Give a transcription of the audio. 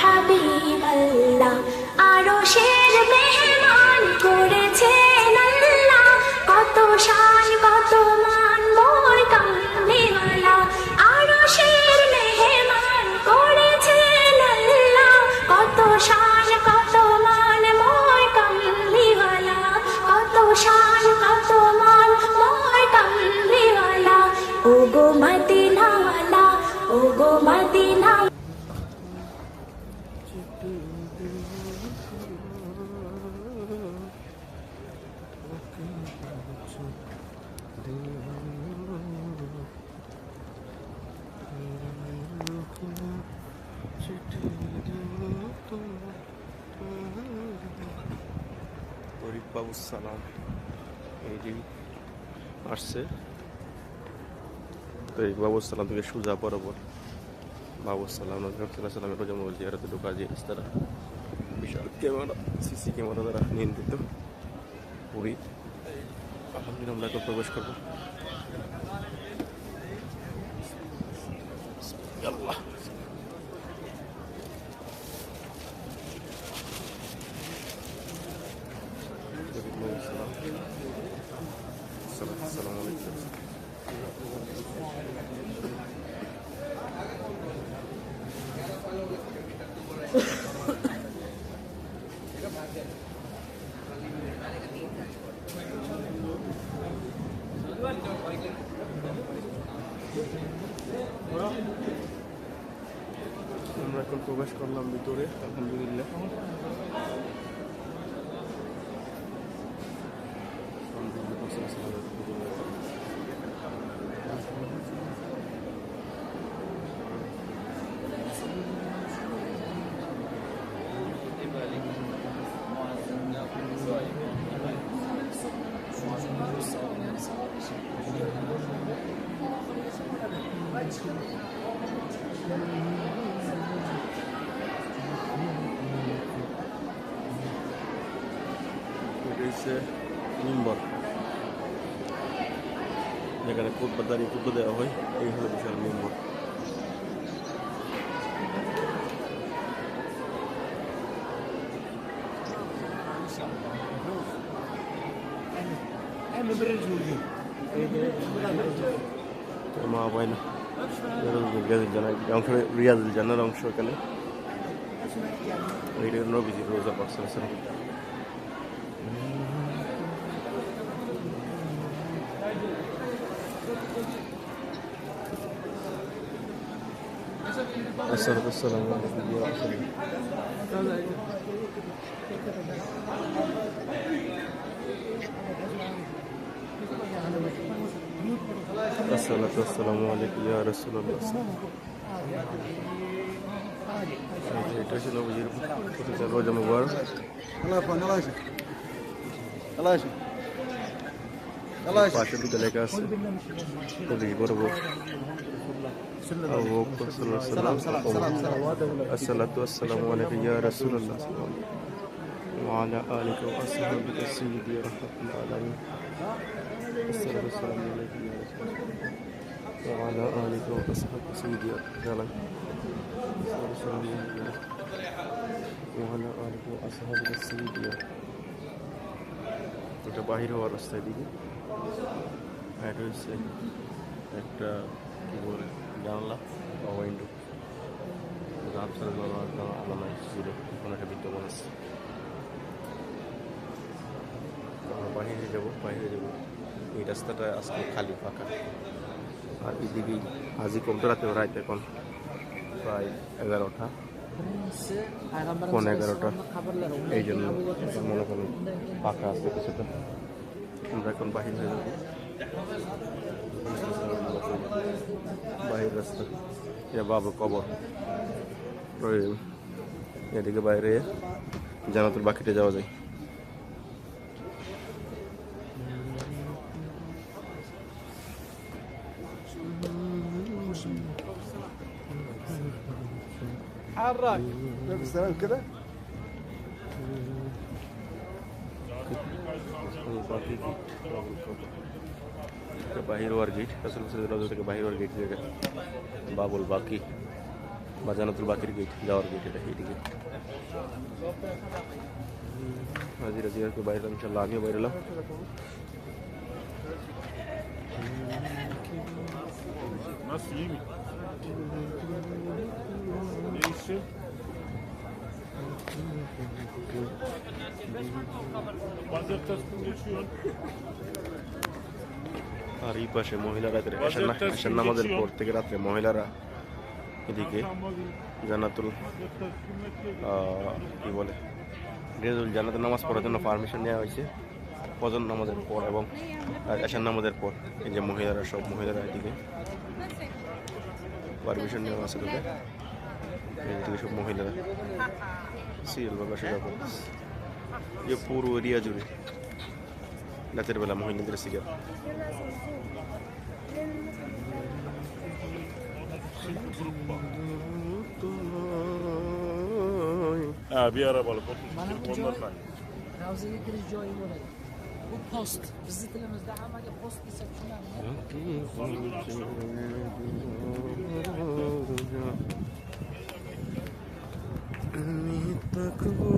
হাবিবাল্লাহ আরও শের মেহমান করেছেন গো মদিনা বাবুসালাম এই যে আসছে। তরিক বাবুসালাম থেকে সুজা বরাবর। বাবুসালাম নজরুল্লাহ সালামের রোজা মসজিদ জিয়ারতে ঢোকা যে তারা বিশাল ক্যামেরা, সিসি ক্যামেরা দ্বারা নিয়ন্ত্রিত। পুরী। আলহামদুলিল্লাহ আমরা এখন প্রবেশ করব। আল্লাহ তরিক বাবুসালাম সালাম আসসালামু আলাইকুম আমরা এখন প্রবেশ করলাম ভিতরে আলহামদুলিল্লাহ। এটা হচ্ছে নিম্বর। যেখানে কুটবা দাঁড়িয়ে কুটবা দেওয়া হয়, এই হলো বিশাল নিম্বর। মা পায় না। অংশ রিয়াজুল জানার অংশ এখানে। নবীজি, রোজা পাকসাল আসসালাতু আসসালামু আলাইকুম। ইয়া রাসূলুল্লাহ এটা ছিল বুঝির রোজা মুবারক আল্লাহ আল্লাহ আল্লাহ পাশে দুটো লেখা আছে প্রতি বরাবর أبو بكر صلى الله عليه وسلم الصلاة والسلام عليك يا رسول الله صلى الله عليه وسلم وعلى آلك وأصحابك سيدي رحمة العالمين الصلاة والسلام عليك يا رسول الله وعلى آلك وأصحابك سيدي العالمين الصلاة والسلام عليك وعلى آلك وأصحابك سيدي এটা বাহির হওয়ার রাস্তায় দিকে এটা হচ্ছে একটা কি বলে জানলা বা উইন্ডো রামসার আলাদা ছিল এখন একটা বিদ্যমান আছে। আমরা বাহিরে যাব বাইরে যাব। এই রাস্তাটা আজকে খালি ফাঁকা। আর এদিকেই হাজি কমতে রাতে রাইতে এখন প্রায় এগারোটা। পনেরো এগারোটা। এই জন্য মনে করুন ফাঁকা আছে কিছুটা। আমরা এখন বাহির হয়ে যাবো বাহির রাস্তা এটা বাবু কবর ওই এদিকে বাইরে জানাতুল বাকিতে যাওয়া যায় حرك السلام كده বাহির হওয়ার গেট রাসুল রোজা থেকে বাহির হওয়ার গেট যেটা বাবুল বাকি বা জানাতুল বাকির গেট যাওয়ার গেট এটা এইদিকে হাজিরা জিয়ারকে বাইরে ইনশাল্লাহ আমিও বাইরে এলাম Nasıl iyi mi? Ne işi? আর এই পাশে মহিলারা এসার না এসার নামাজের পর থেকে রাত্রে মহিলারা এদিকে। জানাতুল কি বলে? রেজুল জানাতে নামাজ পড়ার জন্য পারমিশন নেওয়া হয়েছে। ফজর নামাজের পর এবং এশার নামাজের পর। এই যে মহিলারা সব মহিলারা এদিকে। পারমিশন নেওয়া আছে তোদের এদিকে সব মহিলারা সিরিয়াল বা বসে যাবো যে পুরো এরিয়া জুড়ে রাতের বেলা মহিলাদের serial Ha bir arabalık 30 onlar var. Ravza'ya giriş joyi oraya. Bu post. Bizi dilimizde ama post ise şuna. আমি তাকবো